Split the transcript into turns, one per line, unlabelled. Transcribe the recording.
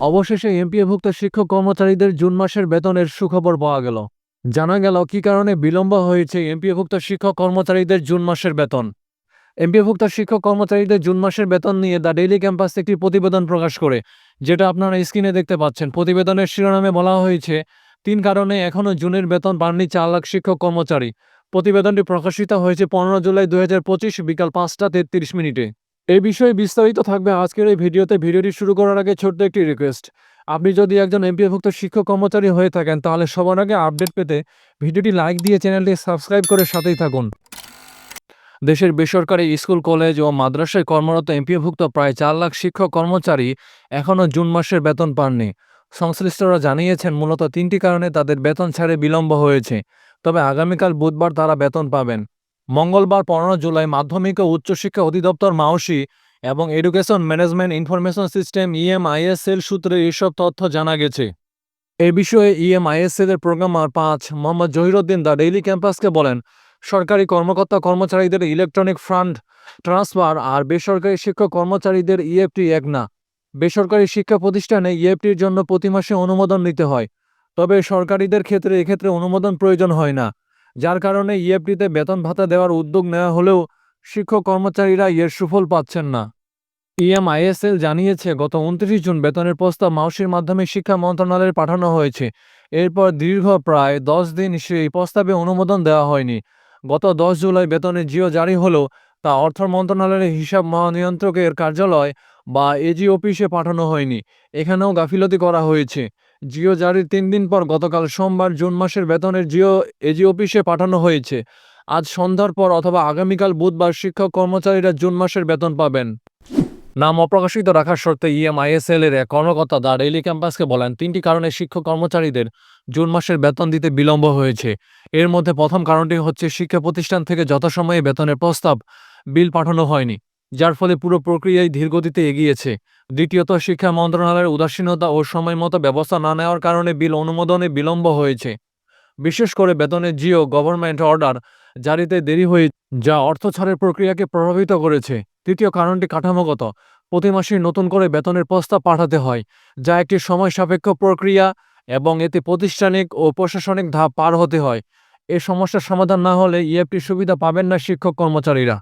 অবশেষে এমপিএভুক্ত শিক্ষক কর্মচারীদের জুন মাসের বেতনের সুখবর পাওয়া গেল। জানা গেল কী কারণে বিলম্ব হয়েছে এমপিএভুক্ত শিক্ষক কর্মচারীদের জুন মাসের বেতন। এমপিএভুক্ত শিক্ষক কর্মচারীদের জুন মাসের বেতন নিয়ে দ্য ডেইলি ক্যাম্পাস একটি প্রতিবেদন প্রকাশ করে, যেটা আপনারা স্ক্রিনে দেখতে পাচ্ছেন। প্রতিবেদনের শিরোনামে বলা হয়েছে, তিন কারণে এখনও জুনের বেতন পাননি চার লাখ শিক্ষক কর্মচারী। প্রতিবেদনটি প্রকাশিত হয়েছে পনেরো জুলাই দু হাজার পঁচিশ বিকাল পাঁচটা তেত্রিশ মিনিটে। এই বিষয়ে বিস্তারিত থাকবে আজকের এই ভিডিওতে। ভিডিওটি শুরু করার আগে ছোট্ট একটি রিকোয়েস্ট আপনি যদি একজন এমপিএভুক্ত শিক্ষক কর্মচারী হয়ে থাকেন, তাহলে সবার আগে আপডেট পেতে ভিডিওটি লাইক দিয়ে চ্যানেলটি সাবস্ক্রাইব করে সাথেই থাকুন। দেশের বেসরকারি স্কুল, কলেজ ও মাদ্রাসায় কর্মরত এমপিএভুক্ত প্রায় চার লাখ শিক্ষক কর্মচারী এখনও জুন মাসের বেতন পাননি। সংশ্লিষ্টরা জানিয়েছেন, মূলত তিনটি কারণে তাদের বেতন ছাড়ে বিলম্ব হয়েছে। তবে আগামীকাল বুধবার তারা বেতন পাবেন। মঙ্গলবার পনেরো জুলাই মাধ্যমিক ও উচ্চশিক্ষা অধিদপ্তর মাওসি এবং এডুকেশন ম্যানেজমেন্ট ইনফরমেশন সিস্টেম ইএমআইএসএল সূত্রে এসব তথ্য জানা গেছে। এ বিষয়ে ইএমআইএসএল এর প্রোগ্রামার পাঁচ মোহাম্মদ জহিরুদ্দিন দ্য ডেইলি ক্যাম্পাসকে বলেন, সরকারি কর্মকর্তা কর্মচারীদের ইলেকট্রনিক ফান্ড ট্রান্সফার আর বেসরকারি শিক্ষক কর্মচারীদের ইএফটি এক না। বেসরকারি শিক্ষা প্রতিষ্ঠানে ইএফটির জন্য প্রতি মাসে অনুমোদন নিতে হয়, তবে সরকারিদের ক্ষেত্রে এক্ষেত্রে অনুমোদন প্রয়োজন হয় না। যার কারণে ইএফটিতে বেতন ভাতা দেওয়ার উদ্যোগ নেওয়া হলেও শিক্ষক কর্মচারীরা এর সুফল পাচ্ছেন না। ইএমআইএসএল জানিয়েছে, গত উনত্রিশ জুন বেতনের প্রস্তাব মাউসির মাধ্যমে শিক্ষা মন্ত্রণালয়ে পাঠানো হয়েছে। এরপর দীর্ঘ প্রায় দশ দিন সেই প্রস্তাবে অনুমোদন দেওয়া হয়নি। গত দশ জুলাই বেতনের জিও জারি হলেও তা অর্থ মন্ত্রণালয়ের হিসাব মহানিয়ন্ত্রকের কার্যালয় বা এজি অফিসে পাঠানো হয়নি। এখানেও গাফিলতি করা হয়েছে। জিও জারির তিন দিন পর গতকাল সোমবার জুন মাসের বেতনের জিও, এজি অফিসে পাঠানো হয়েছে। আজ সন্ধ্যার পর অথবা আগামীকাল বুধবার শিক্ষক কর্মচারীরা জুন মাসের বেতন পাবেন। নাম অপ্রকাশিত রাখার শর্তে ইএমআইএসএল এর এক কর্মকর্তা দা ডেইলি ক্যাম্পাসকে বলেন, তিনটি কারণে শিক্ষক কর্মচারীদের জুন মাসের বেতন দিতে বিলম্ব হয়েছে। এর মধ্যে প্রথম কারণটি হচ্ছে শিক্ষা প্রতিষ্ঠান থেকে যথাসময়ে বেতনের প্রস্তাব বিল পাঠানো হয়নি। যার ফলে পুরো প্রক্রিয়ায় ধীরগতিতে এগিয়েছে। দ্বিতীয়ত, শিক্ষা মন্ত্রণালয়ের উদাসীনতা ও সময়মতো ব্যবস্থা না নেওয়ার কারণে বিল অনুমোদনে বিলম্ব হয়েছে। বিশেষ করে বেতনের জিও গভর্নমেন্ট অর্ডার জারিতে দেরি হয়ে যা অর্থ ছাড়ের প্রক্রিয়াকে প্রভাবিত করেছে। তৃতীয় কারণটি কাঠামোগত। প্রতি মাসে নতুন করে বেতনের প্রস্তাব পাঠাতে হয়, যা একটি সময় সাপেক্ষ প্রক্রিয়া এবং এতে প্রাতিষ্ঠানিক ও প্রশাসনিক ধাপ পার হতে হয়। এ সমস্যার সমাধান না হলে ইএফটি সুবিধা পাবেন না শিক্ষক কর্মচারীরা।